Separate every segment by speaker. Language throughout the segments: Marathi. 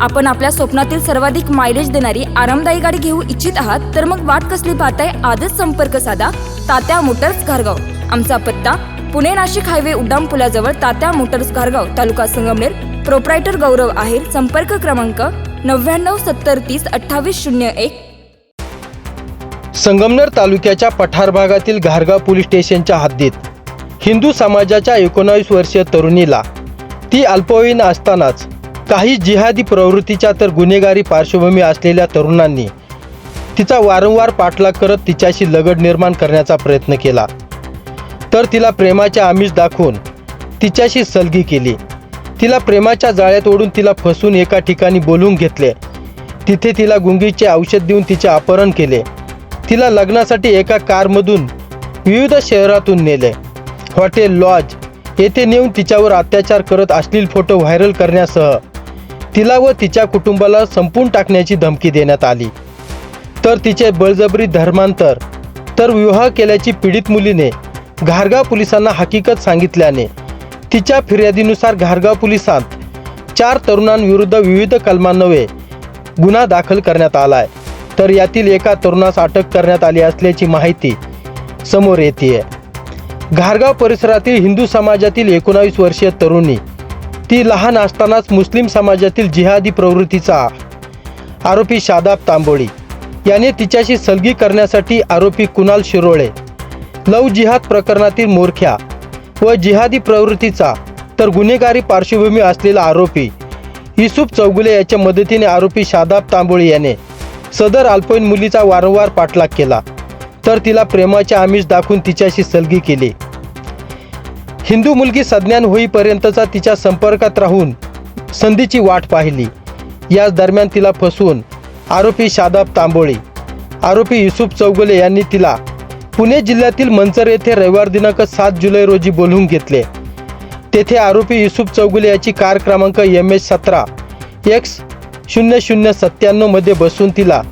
Speaker 1: आपण आपल्या स्वप्नातील सर्वाधिक मायलेज देणारी आरामदायी गाडी घेऊ इच्छित आहात तर मग वाट कसली पाहताय? आजच संपर्क साधा. तात्या मोटर्स घारगाव. आमचा पत्ता पुणे नाशिक हायवे उड्डाण पुलाजवळ तात्या मोटर्स घारगाव तालुका संगमनेर. प्रोप्रायटर गौरव आहेर संपर्क क्रमांक नव्याण्णव सत्तर तीस अठ्ठावीस शून्य एक.
Speaker 2: संगमनेर तालुक्याच्या पठार भागातील घारगाव पोलीस स्टेशनच्या हद्दीत हिंदू समाजाच्या एकोणावीस वर्षीय तरुणीला ती अल्पवयीन असतानाच काही जिहादी प्रवृत्तीच्या तर गुन्हेगारी पार्श्वभूमी असलेल्या तरुणांनी तिचा वारंवार पाठलाग करत तिच्याशी लगड निर्माण करण्याचा प्रयत्न केला. तर तिला प्रेमाचे आमिष दाखवून तिच्याशी सलगी केली. तिला प्रेमाच्या जाळ्यात ओढून तिला फसून एका ठिकाणी बोलवून घेतले. तिथे तिला गुंगीचे औषध देऊन तिचे अपहरण केले. तिला लग्नासाठी एका कारमधून विविध शहरातून नेले. हॉटेल लॉज येथे नेऊन तिच्यावर अत्याचार करत अश्लील फोटो व्हायरल करण्यासह तिला व तिच्या कुटुंबाला संपून टाकण्याची धमकी देण्यात आली. तर तिचे बळजबरी धर्मांतर तर विवाह केल्याची पीडित मुलीने घारगाव पोलिसांना हकीकत सांगितल्याने तिच्या फिर्यादीनुसार घारगाव पोलिसांत चार तरुणांविरुद्ध विविध कलमान्वये गुन्हा दाखल करण्यात आला आहे तर यातील एका तरुणास अटक करण्यात आली असल्याची माहिती समोर येते घारगाव परिसरातील हिंदू समाजातील एकोणावीस वर्षीय तरुणी ती लहान असतानाच मुस्लिम समाजातील जिहादी प्रवृत्तीचा आरोपी शादाब तांबोळी याने तिच्याशी सलगी करण्यासाठी आरोपी कुणाल शिरोळे लव जिहाद प्रकरणातील मोरख्या व जिहादी प्रवृत्तीचा तर गुन्हेगारी पार्श्वभूमी असलेला आरोपी युसुफ चौगुले याच्या मदतीने आरोपी शादाब तांबोळी याने सदर अल्पवयीन मुलीचा वारंवार पाठलाग केला तर तिला प्रेमाचे आमिष दाखवून तिच्याशी सलगी केली. हिंदू मुलगी सज्ञान होईपर्यंतचा तिच्या संपर्कात राहून संधीची वाट पाहिली. याच दरम्यान तिला फसवून आरोपी शादाब तांबोळी आरोपी युसुफ चौगुले यांनी तिला पुणे जिल्ह्यातील मंचर येथे रविवार दिनांक सात जुलै रोजी बोलवून घेतले. तेथे आरोपी युसुफ चौगुले याची कार क्रमांक एम एच सतरा एक्स शून्य शून्य सत्त्याण्णवमध्ये बसून तिला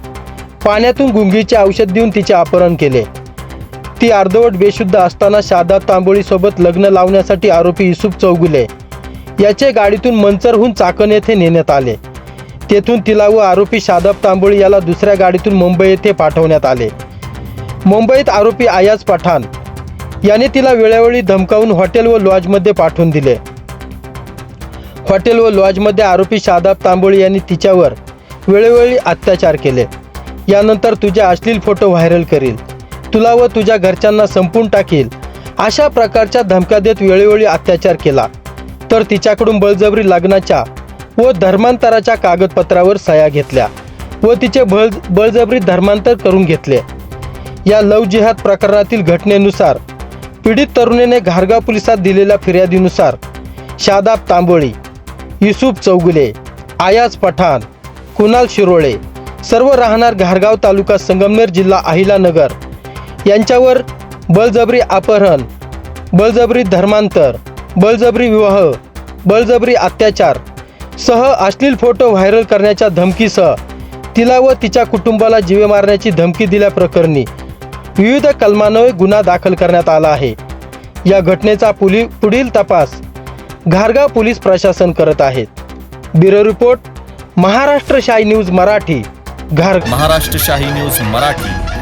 Speaker 2: पाण्यातून गुंगीचे औषध देऊन तिचे अपहरण केले. ती अर्धवट बेशुद्ध असताना शादाब तांबोळीसोबत लग्न लावण्यासाठी आरोपी युसुफ चौगुले याचे गाडीतून मंचरहून चाकण येथे नेण्यात आले. तेथून तिला व आरोपी शादाब तांबोळी याला दुसऱ्या गाडीतून मुंबई येथे पाठवण्यात आले. मुंबईत आरोपी आयाज पठाण याने तिला वेळोवेळी धमकावून हॉटेल व लॉजमध्ये पाठवून दिले. हॉटेल व लॉजमध्ये आरोपी शादाब तांबोळी यांनी तिच्यावर वेळोवेळी अत्याचार केले. यानंतर तुझे अश्लील फोटो व्हायरल करील. तुला व तुझ्या घरच्यांना संपून टाकेल. अशा प्रकारच्या धमक्या देत वेळोवेळी अत्याचार केला. तर तिच्याकडून बळजबरी लग्नाच्या व धर्मांतराच्या कागदपत्रावर सह्या घेतल्या व तिचे बळ बळजबरी धर्मांतर करून घेतले. या लव जिहाद प्रकरणातील घटनेनुसार पीडित तरुणीने घारगाव पोलिसात दिलेल्या फिर्यादीनुसार शादाब तांबोळी युसुफ चौगुले आयाज पठाण कुणाल शिरोळे सर्व राहणार घारगाव तालुका संगमनेर जिल्हा अहिलानगर यांच्यावर बळजबरी अपहरण बळजबरी धर्मांतर बळजबरी विवाह बळजबरी अत्याचार सह अश्लील फोटो व्हायरल करण्याच्या धमकीसह तिला व तिच्या कुटुंबाला जीवे मारण्याची धमकी दिल्याप्रकरणी विविध कलमान्वये गुन्हा दाखल करण्यात आला आहे. या घटनेचा पुली पुढील तपास घारगाव पोलीस प्रशासन करत आहेत. ब्युरो रिपोर्ट महाराष्ट्र शाही न्यूज मराठी घार
Speaker 3: महाराष्ट्र शाही न्यूज मराठी.